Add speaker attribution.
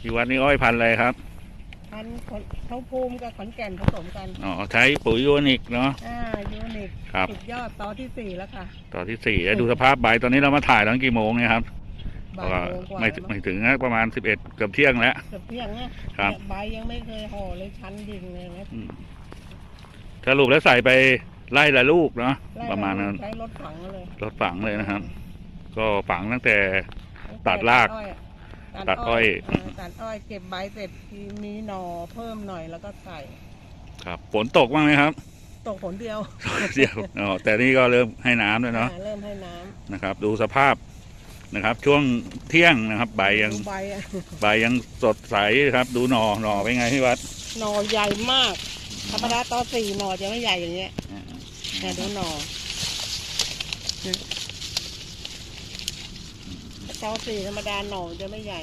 Speaker 1: ที่วัดนี้อ้อยพันธุ์อะไรครับ
Speaker 2: พันธุ์ขนเขาภูมิกับขอนแก่นผสมกัน
Speaker 1: อ๋อใช้ปุ๋ยยูนิคเนาะ
Speaker 2: อ่ายูนิค
Speaker 1: ครับ
Speaker 2: สุดยอดต่อที่สี่แล้วค่ะ
Speaker 1: ต่อที่สี่แล้วดูสภาพใบตอนนี้เรามาถ่ายตอนกี่โมงเนี่ยครับ
Speaker 2: บ่ายโมงกว่า
Speaker 1: ไม่
Speaker 2: แล้วมั้ง
Speaker 1: ไม่ถึงนะประมาณสิบเอ็ดเกือบเที่ยงแล้ว
Speaker 2: เกือบเที่ยงนะครับ เนี่ยใบยังไม่เคยห่อเลยชันดิ่งเลยนะ
Speaker 1: อืมสรุปแล้วใส่ไปไล่ละลูกเนาะ
Speaker 2: ไล่
Speaker 1: ประมาณนั้น
Speaker 2: ใช้รถฝังเลย
Speaker 1: รถฝังเลยนะครับ ก็ฝังตั้งแต่ ตัดราก
Speaker 2: อ้อยอะ
Speaker 1: ตัดอ้อย
Speaker 2: เตัดอ้อยเก็บใบเสร็จทีมีหน่อเพิ่มหน่อยแล้วก็ใส่
Speaker 1: ครับฝนตกบ้างไหมครับ
Speaker 2: ตกผลเดียว
Speaker 1: เดียวอ๋อแต่นี่ก็เริ่มให้น้ำแล้วเนาะ
Speaker 2: อ่เริ่มให้น้ำ
Speaker 1: นะครับ ดูสภาพนะครับ ช่วงเที่ยงนะครับ ใบยัง
Speaker 2: ดูใบอะ
Speaker 1: ใบยังสดใสครับ ดูหน่อหน่อเป็นไงพี่วัด
Speaker 2: หน่อใหญ่มาก ธรรมดาตอนสี่หน่อจะไม่ใหญ่อย่างเงี้ยเนี่ยดูหน่อ เนี่ยตอนสี่ธรรมดาหน่อจะไม่ใหญ่